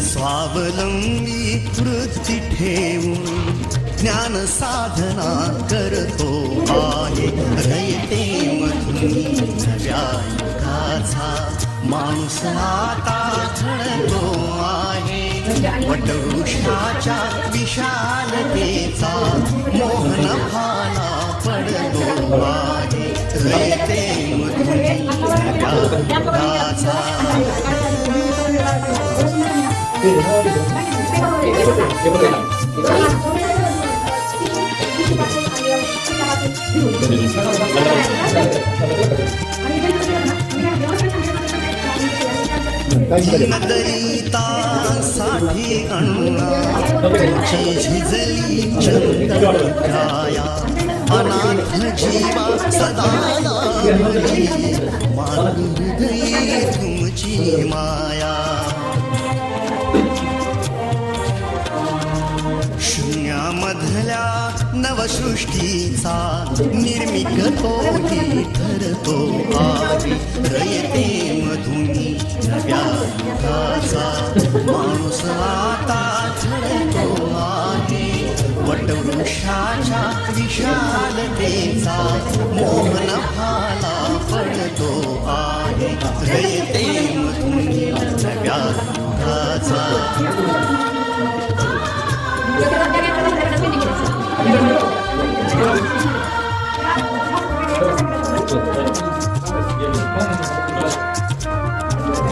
स्वावलंबी वृत्ती ठेवून ज्ञान साधना करतो आहे. रयते मधुनी नव्या युगाचा माणूस आता घडतो आहे. वटवृक्षाच्या विशालतेचा मोहन भाला पडतो आहे. रयते साठी अण्णाची झिजली चंद्रकाया अनाथ जीवा सदा लाभली तुमची माया। शून्यामधल्या नवसृष्टीचा निर्मिक ठरतो आहे रयते मधुनी नव्या युगाचा। माणूस आता ठरतो आ वटवृक्षाच्या विशालतेचा मोहन फाला पडतो आहे. रयते मधुनी नव्या युगाचा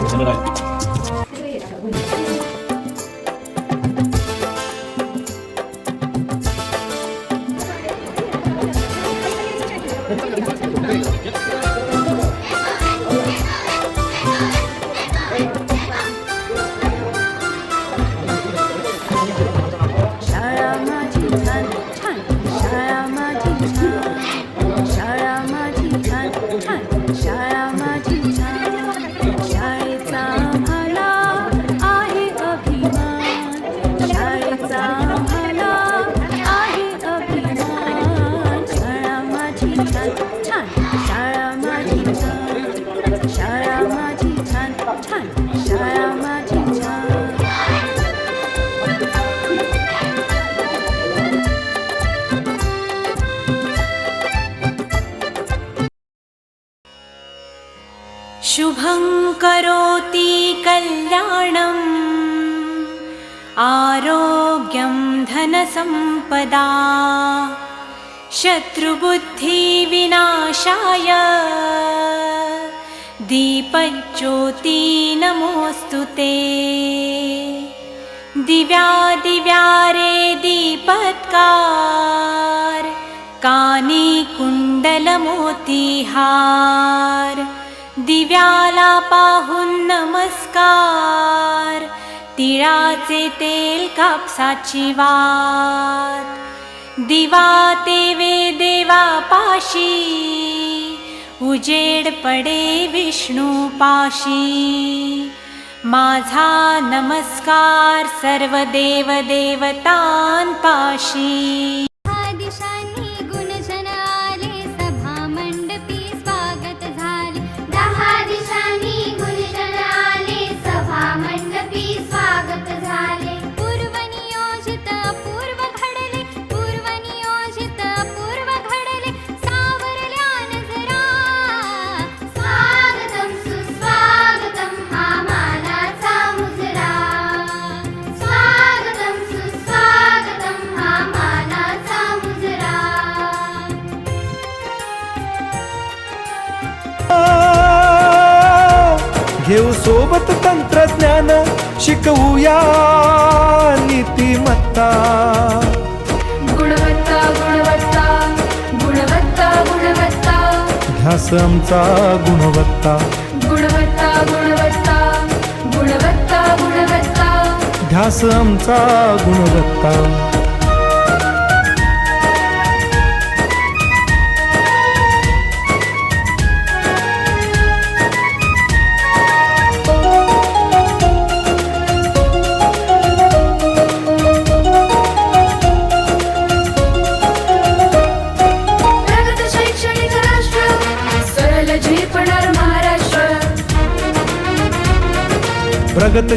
शाळा शुभं करोति कल्याणम् आरोग्यं धनसम्पदा शत्रुबुद्धिविनाशाय दीपज्योति नमोऽस्तु ते। दिव्या दिव्या रे दीपत्कार कानी कुंडलमोतीहार दिव्याला पाहून नमस्कार तिळाचे तेल कापसाची वात। दिवा तेवे देवा पाशी उजेड पडे विष्णू पाशी. माझा नमस्कार सर्व देव शिकवूया नीतिमत्ता. गुणवत्ता गुणवत्ता गुणवत्ता गुणवत्ता. ध्यास आमचा गुणवत्ता. गुणवत्ता गुणवत्ता गुणवत्ता गुणवत्ता. ध्यास आमचा गुणवत्ता.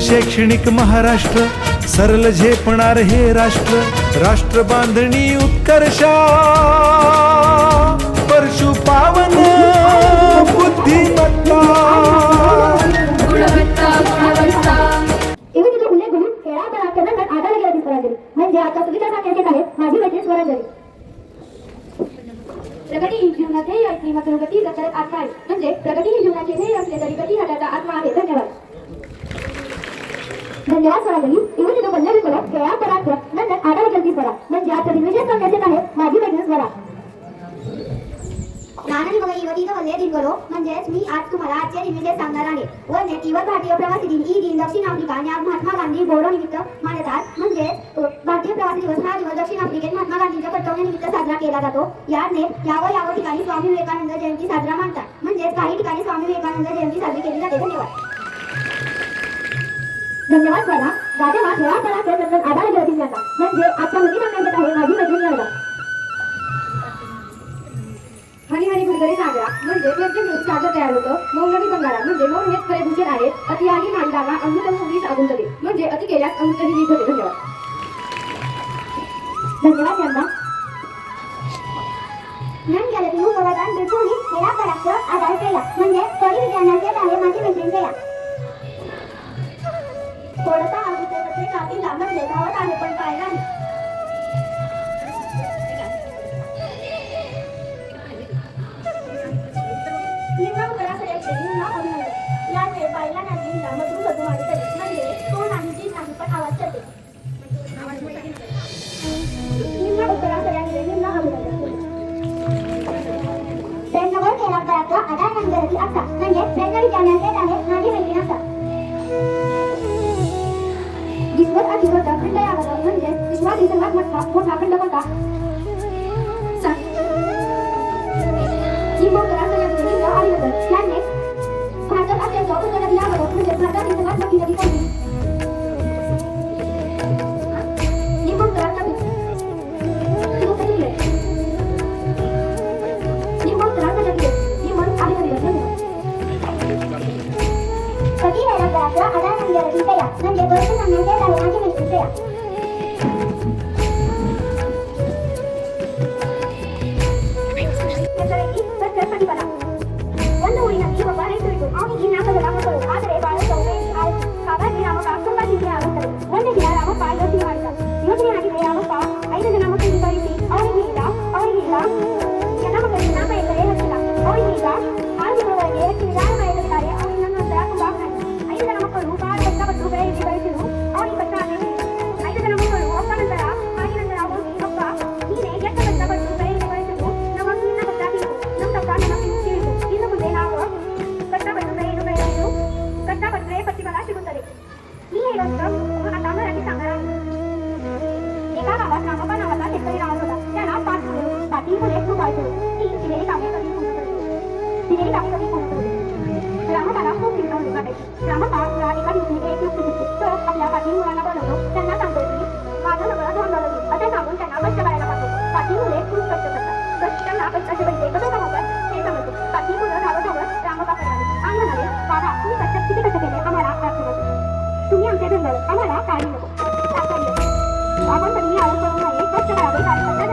शैक्षणिक महाराष्ट्र सरल झेपणार हे राष्ट्र राष्ट्र बांधणी उत्कर्षा. परशु पावन बुद्धिमत्ता. गुणवत्ता गुणवत्ता. इव्हन तिथे उल्लेख करून खेळा पराक्रमांना आधार गेला ती स्वरांजली म्हणजे आता सुविधा माझी स्वरांजली प्रगती ही असली आत्मा आहे. म्हणजे प्रगती ही जीवनाचे ध्येय असले तरी गती हा आत्मा आहे. धन्यवाद. धन्यवाद स्वरांजली इव्हन तिथे बोलण्याची स्वरा खेळा पराक्रम नंतर आधार गेली म्हणजे आता दिग्विजय सांगण्यात येत आहे माझी मैत्रीण बरा नानानी युवतीचं वल्ले दिन म्हणजेच मी आज तुम्हाला आजचे दिनविजय सांगणार आहे. वल्ले इवर भारतीय प्रवासी दिन ई दिन दक्षिण आफ्रिका आणि महात्मा गांधी गौरव निमित्त मानतात म्हणजेच भारतीय प्रवासी दिवस हा दिवस दक्षिण आफ्रिकेत महात्मा गांधींच्या कर्तव्यानिमित्त साजरा केला जातो. याने यावर यावर ठिकाणी स्वामी विवेकानंद जयंती साजरा मानतात. म्हणजेच काही ठिकाणी स्वामी विवेकानंद जयंती साजरी केली जाते. धन्यवाद. धन्यवाद बाबा. राजा हा खेळा पराक्रम आधार घेतील जाता म्हणजे आजच्या मुली सांगण्यात आहे माझी मैत्रीण यायला हनी हनी म्हणजे प्रत्येक तयार होतं. मौनवी बंगारा. म्हणजे मौन हेच खरे भूषण आहे अति आली मांडावा अमृत मुली म्हणजे अति केल्यास अमृत ही होते. धन्यवाद. धन्यवाद यांना नन गेलं बिलकुल आधार केला. म्हणजे तरी विज्ञानाचे आहे माझी मैत्रीण केला. थोडंसं अगोदर कापीला म्हणजे धावत आहे पण काय नाही. निम्न उत्तराकडे अभिनंदन. यामुळे बाईला नागरिकांना म्हणजे तो नाही जीत नाही पण आवाज करते निम्न उत्तराकडे असते, आधार नंबरची म्हणजे ब्याण्णव आहे माझी मैत्रीण असा विश्वात अधिकृत खंड यावं म्हणजे विश्वात सर्वात मोठा मोठा खंड कोणता? सांग. निम्न याने भारतात अत्यंत उच्च नदी यावं म्हणजे भारतातील सर्वात मोठी नदी नंबर तया म्हणजे बरोबर सांगण्याचे आहे माझी मैत्री तया ಒಂದು दिलेली कामे कधी पूर्ण करत होती. रामप्पाला खूप चिंता होती वाटायची रामप्पाला एका दिवशी एक युक्ती सुचली तो आपल्या पाटील मुलांना बोलवतो त्यांना सांगतो की माझं सगळं धोंड बघितलं असे सांगून त्यांना कष्ट करायला पाठवतो पाटील मुले खूप कष्ट करतात कष्टांना कष्टाचे बनते कसं कमावतात हे समजते पाटील मुलं धावत धावत रामप्पाकडे आले आणि म्हणाले बाबा तुम्ही कष्ट किती कष्ट केले आम्हाला दाखवा तुम्ही आमच्या धंद्यावर आम्हाला काळजी नको आपण कधी आळस करू नये कष्ट करावे कारण